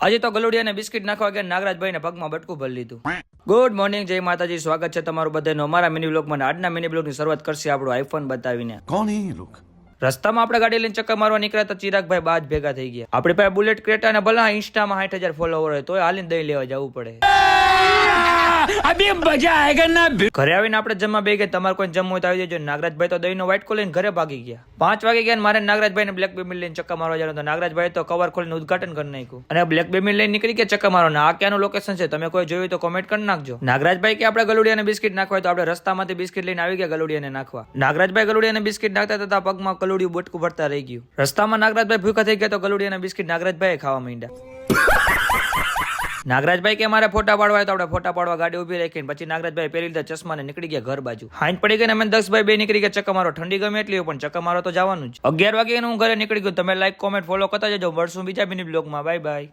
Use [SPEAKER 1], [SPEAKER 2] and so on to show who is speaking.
[SPEAKER 1] આજે તો ગલુડિયાને બિસ્કિટ નાખવા ગયા નાગરાજભાઈને પગમાં બટકું ભરી લીધું. ગુડ મોર્નિંગ જય માતાજી સ્વાગત છે તમારું બધાનો. અમારા મિની બ્લોગમાં આજના મિની બ્લોગની શરૂઆત કરશે આપણો આઈફોન બતાવીને.
[SPEAKER 2] કોણ હે
[SPEAKER 1] રસ્તામાં આપણે ગાડી લઈને ચક્કર મારવા નીકળ્યા તો ચિરાગભાઈ બાદ ભેગા થઈ ગયા. આપણી પાસે બુલેટ ક્રેટા અને ભલા ઇન્સ્ટામાં સાઠ હજાર ફોલોવર હોય તો હાલીને દઈ લેવા જવું પડે. ઘરે આવીને આપણે જમવા બે ગયા તમારે કોઈ જમવું હોય તો આવી જજો. નાગરાજભાઈ તો દહીંનો વ્હાઈટ કોલ લઈને ઘરે ભાગી ગયા. પાંચ વાગે ગયા મારે નાગરાજભાઈ ને બ્લેક બેમી લઈને ચક્કા મારવા જવાનું નાગરાજભાઈ તો કવર ખોલીને ઉદઘાટન કરી નાખ્યું. અને બ્લેક બેમી લઈને નીકળી ગયા ચક્કા મારવા આ ક્યાંનું લોકેશન છે? તમે કોઈ જોયું તો કોમેન્ટ કરી નાખજો. નાગરાજભાઈ કે આપણે ગલુડિયા બિસ્કિટ નાખવા તો આપણે રસ્તામાંથી બિસ્કિટ લઈને આવી ગયા ગલુડિયાને નાખવા. નાગરાજભાઈ ગલુડિયાને બિસ્કિટ નાખતા હતા પગમાં ગલુડિયું બટકું ભરતા રહી ગયું. રસ્તામાં નાગરાજભાઈ ભૂખા થઈ ગયા તો ગલુડિયાના બિસ્કિટ નાગરાજભાઈ ખાવા માંડ્યા. નાગરાજભાઈ કે મારે ફોટા પાડવા તો આપણે ફોટા પાડવા ગાડી ઊભી રાખીને પછી નાગરાજભાઈ પહેરી લીધા ચશ્મા ને નીકળી ગયા ઘર બાજુ. હાઈન પડી ગઈ અમે દસ ભાઈ બે નીકળી ગયા. ચક્કા મારો ઠંડી ગમે એટલી પણ ચક્કા મારો તો જવાનું જ. અગિયાર વાગે હું ઘરે નીકળી ગયો. તમે લાઈક કોમેન્ટ ફોલો કરતા જજો. મળશું બીજા મિની બ્લોગમાં બાય બાય